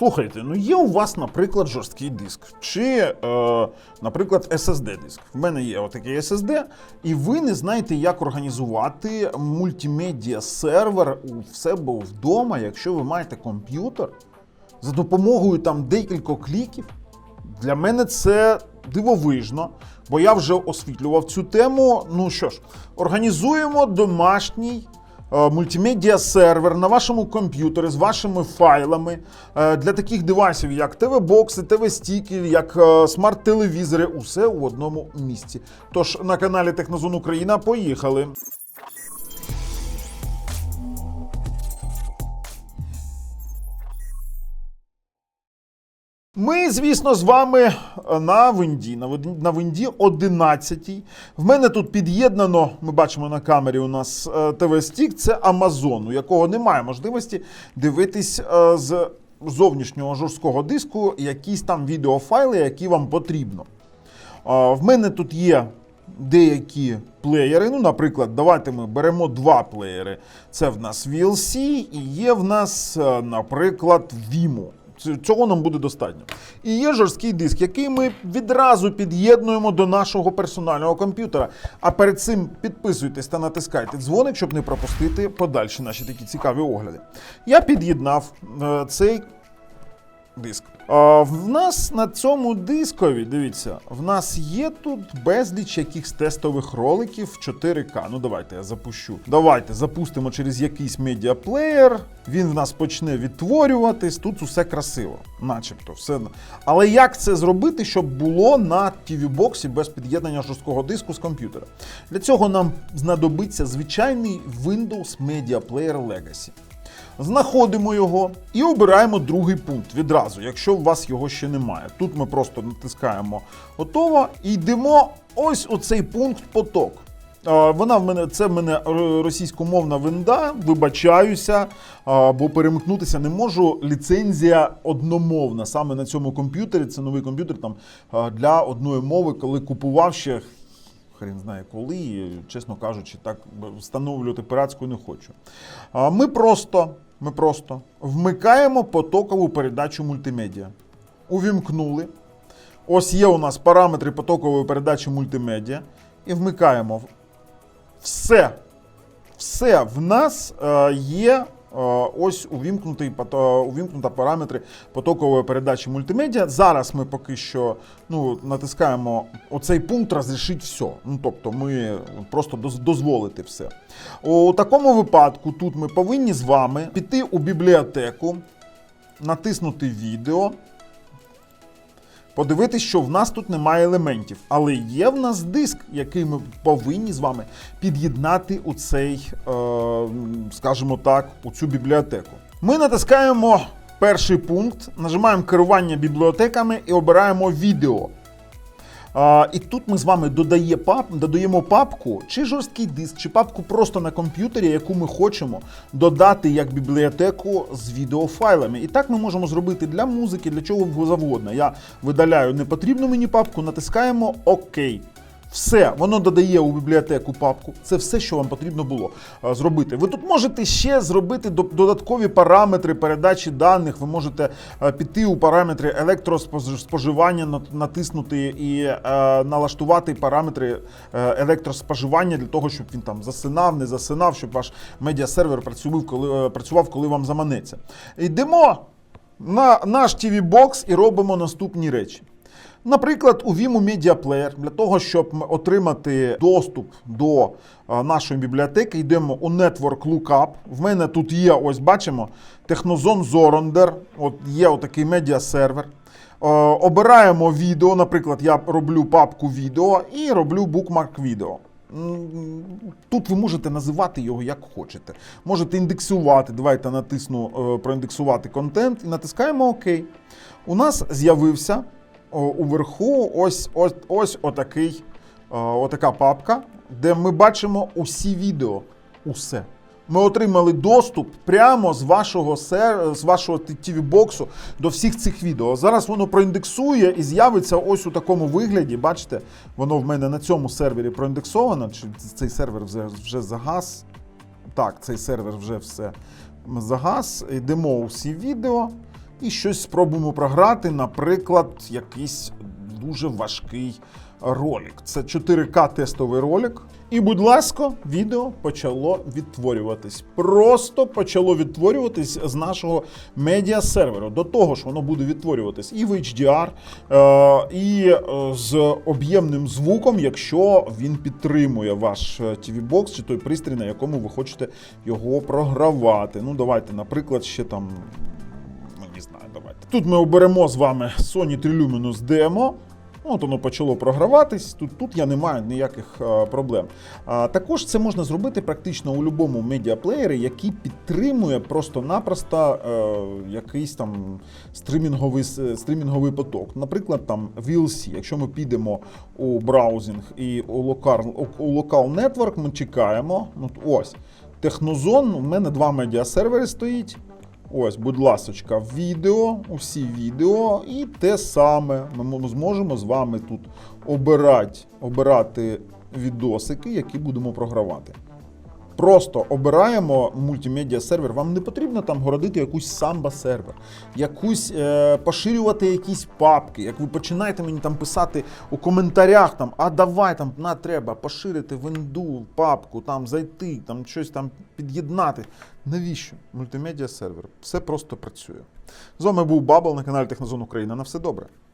Слухайте, ну є у вас, наприклад, жорсткий диск, чи, е, наприклад, SSD диск. В мене є отакий SSD, і ви не знаєте, як організувати мультимедіа сервер у себе вдома, якщо ви маєте комп'ютер за допомогою там декількох кліків. Для мене це дивовижно, бо я вже освітлював цю тему. Ну що ж, організуємо домашній мультимедіа сервер на вашому комп'ютері з вашими файлами е, для таких девайсів, як ТВ-бокси, ТВ-стіки, як е, смарт-телевізори, усе у одному місці. Тож на каналі Технозон Україна поїхали. Ми, звісно, з вами на Винді, на Вин- Винді 11. В мене тут під'єднано, ми бачимо на камері у нас ТВ Стік, це Amazon, у якого немає можливості дивитись е, з зовнішнього жорсткого диску якісь там відеофайли, які вам потрібно. В мене тут є деякі плеєри. Ну, наприклад, давайте ми беремо два плеєри. Це в нас VLC і є в нас, е, наприклад, Vimo. Цього нам буде достатньо. І є жорсткий диск, який ми відразу під'єднуємо до нашого персонального комп'ютера. А перед цим підписуйтесь та натискайте дзвоник, щоб не пропустити подальші наші такі цікаві огляди. Я під'єднав е, цей диск. В нас на цьому дискові, дивіться, в нас є тут безліч якихось тестових роликів в 4К. Ну давайте я запущу. Давайте запустимо через якийсь медіаплеєр. Він в нас почне відтворюватись. Тут усе красиво, начебто, все. Але як це зробити, щоб було на TV-боксі без під'єднання жорсткого диску з комп'ютера? Для цього нам знадобиться звичайний Windows Media Player Legacy. Знаходимо його і обираємо другий пункт відразу, якщо у вас його ще немає. Тут ми просто натискаємо готово і йдемо ось у цей пункт поток. Вона в мене це в мене російськомовна винда. Вибачаюся, бо перемкнутися не можу. Ліцензія одномовна. Саме на цьому комп'ютері. Це новий комп'ютер там для одної мови, коли купував ще хрен знає коли, чесно кажучи, так встановлювати пиратську не хочу. Ми просто, ми просто вмикаємо потокову передачу мультимедіа. Увімкнули. Ось є у нас параметри потокової передачі мультимедіа. І вмикаємо. Все. Все в нас е, є. Е, Ось увімкнутий пото- увімкнута параметри потокової передачі мультимедіа. Зараз ми поки що ну, натискаємо оцей пункт розрішить все. Ну, тобто ми просто дозволити все. У такому випадку тут ми повинні з вами піти у бібліотеку, натиснути відео. Подивитись, що в нас тут немає елементів, але є в нас диск, який ми повинні з вами під'єднати у цей, е, скажімо так, у цю бібліотеку. Ми натискаємо перший пункт, нажимаємо керування бібліотеками і обираємо відео. А, і тут ми з вами додає пап, додаємо папку, чи жорсткий диск, чи папку просто на комп'ютері, яку ми хочемо додати як бібліотеку з відеофайлами. І так ми можемо зробити для музики, для чого завгодно. Я видаляю непотрібну мені папку, натискаємо ОК. Все, воно додає у бібліотеку папку. Це все, що вам потрібно було е, зробити. Ви тут можете ще зробити додаткові параметри передачі даних. Ви можете е, піти у параметри електроспоживання, натиснути і е, налаштувати параметри електроспоживання для того, щоб він там засинав, не засинав, щоб ваш медіасервер працював, коли працював, коли вам заманеться. Йдемо на наш TV Box і робимо наступні речі. Наприклад, у Vimo Media Player для того, щоб отримати доступ до нашої бібліотеки, йдемо у Network Lookup. В мене тут є, ось бачимо, Technozone Zoronder. От є отакий медіасервер. Обираємо відео. Наприклад, я роблю папку відео і роблю букмарк відео. Тут ви можете називати його як хочете. Можете індексувати. Давайте натисну е, проіндексувати контент і натискаємо ОК. У нас з'явився уверху ось, ось, ось отакий, е, отака папка, де ми бачимо усі відео. Усе. Ми отримали доступ прямо з вашого сер... з вашого TV-боксу до всіх цих відео. Зараз воно проіндексує і з'явиться ось у такому вигляді. Бачите, воно в мене на цьому сервері проіндексовано. Чи цей сервер вже, вже загас? Так, цей сервер вже все загас. Йдемо у всі відео. І щось спробуємо програти, наприклад, якийсь дуже важкий ролик. Це 4К тестовий ролик. І, будь ласка, відео почало відтворюватись. Просто почало відтворюватись з нашого медіасерверу. До того ж, воно буде відтворюватись і в HDR, е, і е, з об'ємним звуком, якщо він підтримує ваш TV-бокс чи той пристрій, на якому ви хочете його програвати. Ну, давайте, наприклад, ще там. Тут ми оберемо з вами Sony 3 Luminous Demo. От воно почало програватись. Тут, тут я не маю ніяких е, проблем. А, також це можна зробити практично у будь-якому медіаплеєрі, який підтримує просто-напросто е, якийсь там стримінговий, стримінговий поток. Наприклад, там VLC. Якщо ми підемо у браузинг і у локал, у локал Network, ми чекаємо. От ось. Технозон, у мене два медіасервери стоїть. Ось, будь ласочка, відео, усі відео, і те саме ми зможемо з вами тут обирати, обирати відосики, які будемо програвати. Просто обираємо мультимедіа сервер. Вам не потрібно там городити якусь самба сервер, якусь е, поширювати якісь папки. Як ви починаєте мені там писати у коментарях, там, а давай там на треба поширити винду, папку, там зайти, там щось там під'єднати. Навіщо? Мультимедіа сервер. Все просто працює. З вами був Бабл на каналі Технозон Україна. На все добре.